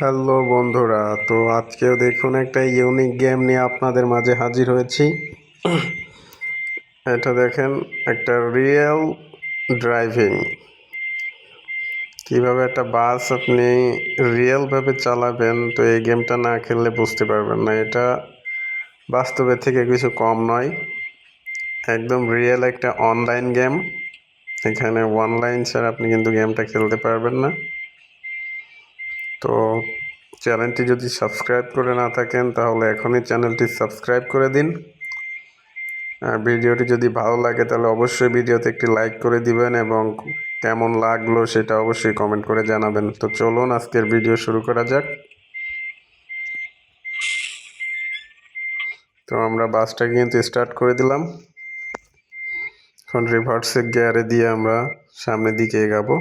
Hello বন্ধুরা, তো আজকেও দেখুন একটা ইউনিক গেম নিয়ে আপনাদের মাঝে হাজির হয়েছি। এটা দেখেন, একটা রিয়েল ড্রাইভিং কীভাবে একটা বাস আপনি রিয়েলভাবে চালাবেন, তো এই গেমটা না খেললে বুঝতে পারবেন না। এটা বাস্তবের থেকে কিছু কম নয়। একদম রিয়েল একটা অনলাইন গেম এখানে অনলাইন ছাড়া আপনি কিন্তু গেমটা খেলতে পারবেন না। তো চ্যানেলটি যদি সাবস্ক্রাইব করে না থাকেন, তাহলে এখনই চ্যানেলটি সাবস্ক্রাইব করে দিন। ভিডিওটি যদি ভালো লাগে, তাহলে অবশ্যই ভিডিওতে একটি লাইক করে দিবেন এবং কেমন লাগল সেটা অবশ্যই কমেন্ট করে জানাবেন। তো চলুন, আজকের ভিডিও শুরু করা যাক। তো আমরা বাসটাকে কিন্তু স্টার্ট করে দিলাম। এখন রিভার্সে গিয়ারে দিয়ে আমরা সামনের দিকে এগাবো।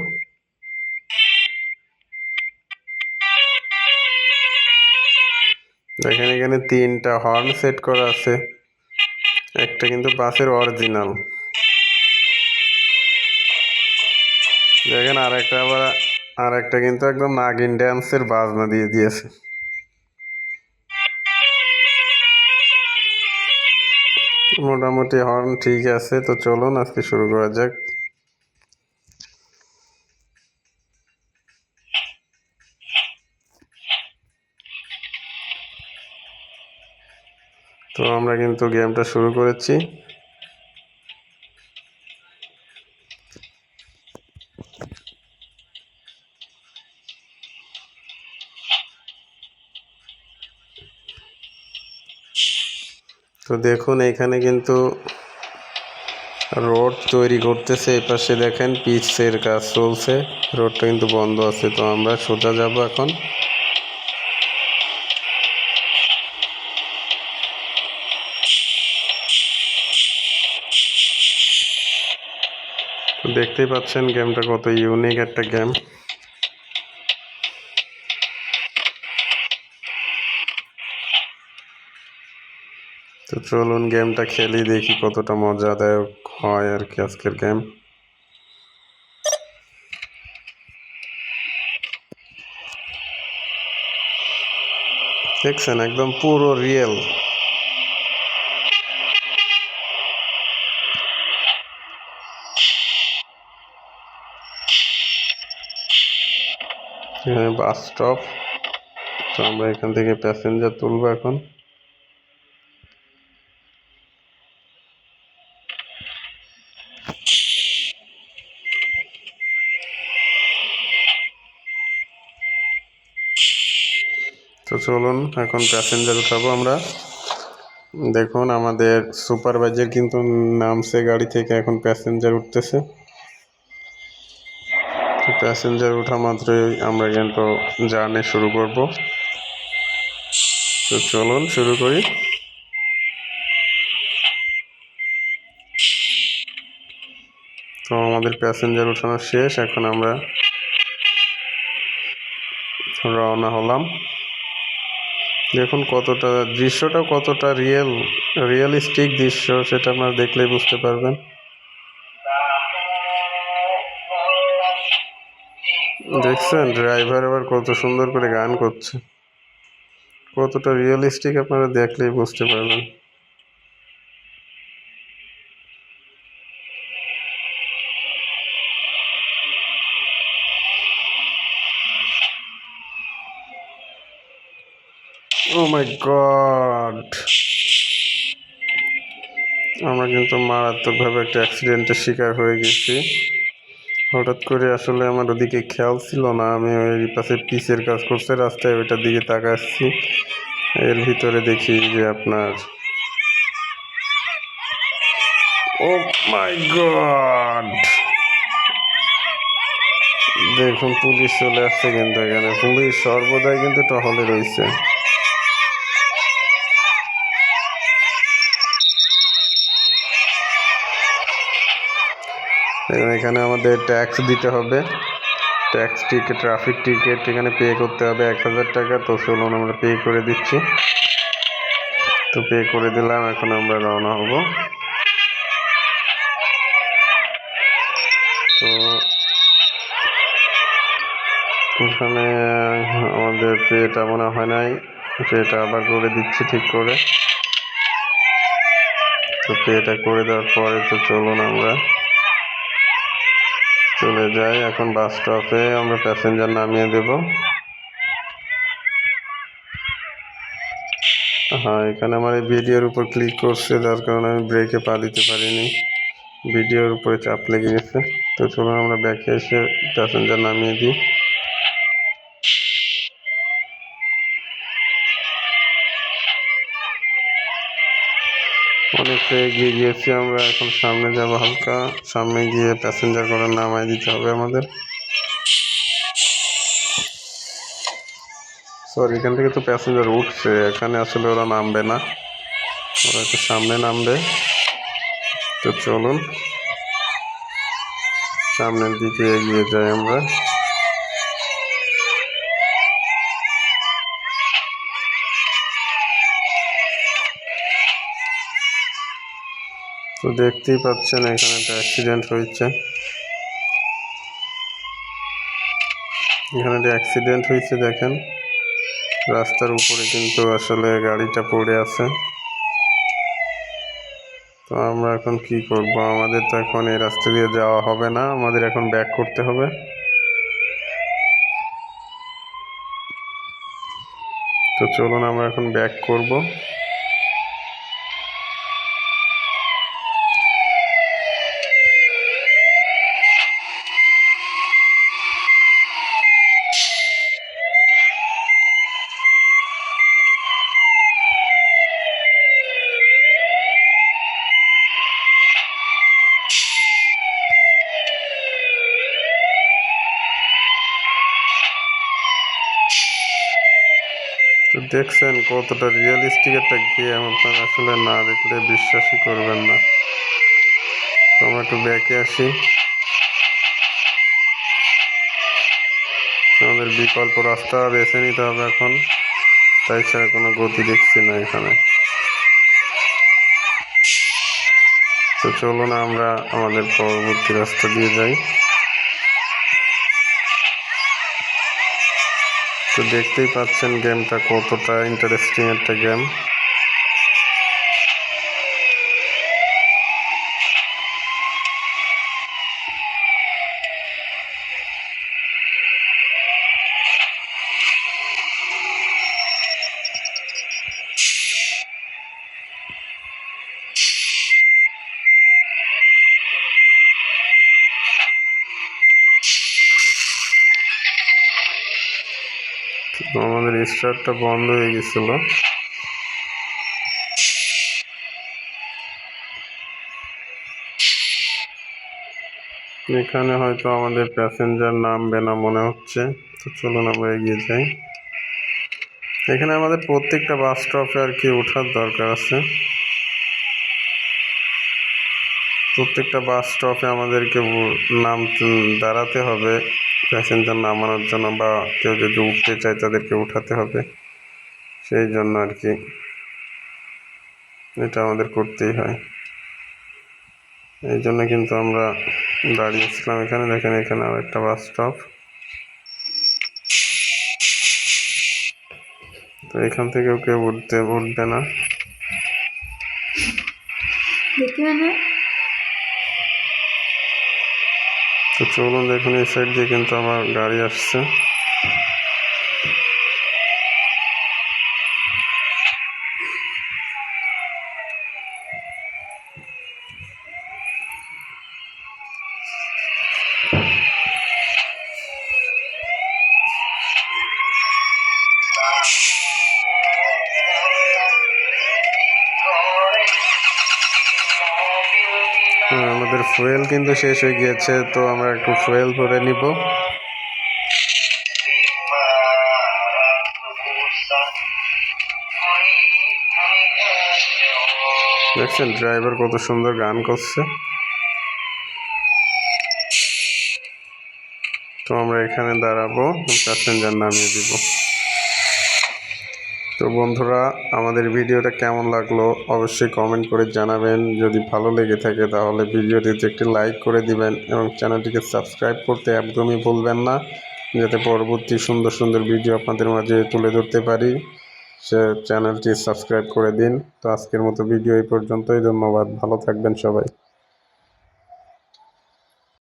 দেখেন এখানে তিনটা হর্ন সেট করা আছে। একটা কিন্তু বাসের অরিজিনাল দেখেন আর একটা আবার আর একটা কিন্তু একদম নাগিন ড্যান্সের বাজনা দিয়ে দিয়েছে। মোটামুটি হর্ন ঠিক আছে, তো চলুন আজকে শুরু করা যাক। তো আমরা কিন্তু গেমটা শুরু করেছি। তো দেখুন, এখানে কিন্তু রোড তৈরি করতেছে। এই পাশে দেখেন পিচের কাজ চলছে। রোডটা কিন্তু বন্ধ আছে, তো আমরা সোজা যাব এখন। দেখতেই পাচ্ছেন গেমটা কত ইউনিক একটা গেম তো চলুন গেমটা খেলি, দেখি কতটা মজাদায়ক হয় আর কি আজকের গেম দেখছেন, একদম পুরো রিয়েল এখানে বাস স্টপ তো আমরা এখান থেকে প্যাসেঞ্জার তুলবো এখন। তো চলুন এখন প্যাসেঞ্জার উঠাবো আমরা। দেখুন, আমাদের সুপারভাইজার কিন্তু নামছে গাড়ি থেকে, এখন প্যাসেঞ্জার উঠতেছে। প্যাসেঞ্জার ওঠা মাত্রই আমরা কিন্তু জার্নি শুরু করব। তো চলুন শুরু করি। তো আমাদের প্যাসেঞ্জার ওঠানো শেষ, এখন আমরা রওনা হলাম। দেখুন কতটা দৃশ্যটা কতটা রিয়েল রিয়েলিস্টিক দৃশ্য, সেটা আপনারা দেখলেই বুঝতে পারবেন। দেখছেন? ড্রাইভার আবার কত সুন্দর করে গান করছে। কতটা রিয়েলিস্টিক আপনারা দেখলেই বুঝতে পারবেন। ও মাই গড আমরা কিন্তু মারাত্মকভাবে একটা অ্যাক্সিডেন্টের শিকার হয়ে গেছি। হঠাৎ করে আসলে আমার ওদিকে খেয়াল ছিল না। আমি ওই পাশে পিসের কাজ করছে, রাস্তায় ওইটার দিকে তাকাচ্ছি। এর ভিতরে দেখি যে আপনার ও মাই গড! দেখুন, পুলিশ চলে আসছে কিন্তু এখানে। পুলিশ সর্বদাই কিন্তু টহলে রয়েছে। এখানে আমাদের ট্যাক্স দিতে হবে। ট্যাক্স টিকিট ট্রাফিক টিকিট এখানে পে করতে হবে এক হাজার টাকা। তো চলুন আমরা পে করে দিচ্ছি। তো পে করে দিলাম, এখন আমরা রওনা হব। তো এখানে আমাদের পেটা মনে হয় নাই। পেটা আবার করে দিচ্ছি ঠিক করে। তো পেটা করে দেওয়ার পরে তো চলুন আমরা। চলে যাই, এখন বাস স্টপে আমরা প্যাসেঞ্জার নামিয়ে দেব। হ্যাঁ এখানে আমার এই ভিডিওর উপর ক্লিক করছে, যার কারণে আমি ব্রেকে পা দিতে পারিনি। ভিডিওর উপরে চাপ লেগে গেছে। তো চলুন আমরা ব্যাকে এসে প্যাসেঞ্জার নামিয়ে দিই। অনেকটা এগিয়ে গিয়েছি আমরা, এখন সামনে যাব হালকা। সামনে গিয়ে প্যাসেঞ্জার করে নামাই দিতে হবে আমাদের। সরি এখান থেকে তো প্যাসেঞ্জার উঠছে, এখানে আসলে ওরা নামবে না। ওরা একটু সামনে নামবে। তো চলুন, সামনের দিকে এগিয়ে যাই আমরা। তো দেখতেই পাচ্ছেন এখানে একটা অ্যাক্সিডেন্ট হয়েছে। এখানে একটা অ্যাক্সিডেন্ট হয়েছে দেখেন, রাস্তার উপরে কিন্তু আসলে গাড়িটা পড়ে আছে। তো আমরা এখন কি করব? আমাদের তো এখন এই রাস্তা দিয়ে যাওয়া হবে না, আমাদের এখন ব্যাক করতে হবে। তো চলুন আমরা এখন ব্যাক করব। তো দেখছেন কতটা রিয়েলিস্টিক একটা গেম আপনারা আসলে না দেখলে বিশ্বাসই করবেন না। তো আমরা একটু ব্যাকে আসি। আমাদের বিকল্প রাস্তা বেছে নিতে হবে এখন। তাই ছাড়া কোনো গতি দেখছি না এখানে। তো চলুন আমরা আমাদের পরবর্তী রাস্তা দিয়ে যাই। তো দেখতেই পাচ্ছেন গেমটা কতটা ইন্টারেস্টিং একটা গেম। আমাদের স্টার্টটা বন্ধ হয়ে গেছিল। এখানে হয়তো আমাদের প্যাসেঞ্জার নামবে না মনে হচ্ছে। তো চলুন আমরা এগিয়ে যাই। এখানে আমাদের প্রত্যেকটা বাস স্টপে আর কি ওঠার দরকার আছে। প্রত্যেকটা বাস স্টপে আমাদেরকে নাম দাঁড়াতে হবে। প্যাসেঞ্জার নামানোর জন্য বা কেউ যদি উঠতে চায় তাদেরকে উঠাতে হবে। সেই জন্য আর কি এটা আমাদের করতেই হয়। এই জন্য কিন্তু আমরা দাঁড়িয়েছিলাম এখানে। দেখেন এখানে আর একটা বাস স্টপ তো এখান থেকেও কেউ উঠতে, উঠবে না? তো চলুন দেখুন এই সাইড দিয়ে কিন্তু আমার গাড়ি আসছে হ্যাঁ, ফুয়েল কিন্তু শেষ হয়ে গিয়েছে, তো আমরা একটু ফুয়েল ভরে নিব। দেখছেন ড্রাইভার কত সুন্দর গান করছে। তো আমরা এখানে দাঁড়াবো প্যাসেঞ্জার নামিয়ে দিব। তো বন্ধুরা, আমাদের ভিডিওটা কেমন লাগল অবশ্যই কমেন্ট করে জানাবেন। যদি ভালো লেগে থাকে তাহলে ভিডিওটিতে একটি লাইক করে দিবেন এবং চ্যানেলটিকে সাবস্ক্রাইব করতে একদমই ভুলবেন না, যাতে পরবর্তী সুন্দর সুন্দর ভিডিও আপনাদের মাঝে তুলে ধরতে পারি। সে চ্যানেলটি সাবস্ক্রাইব করে দিন। তো আজকের মতো ভিডিও এই পর্যন্তই। ধন্যবাদ। ভালো থাকবেন সবাই।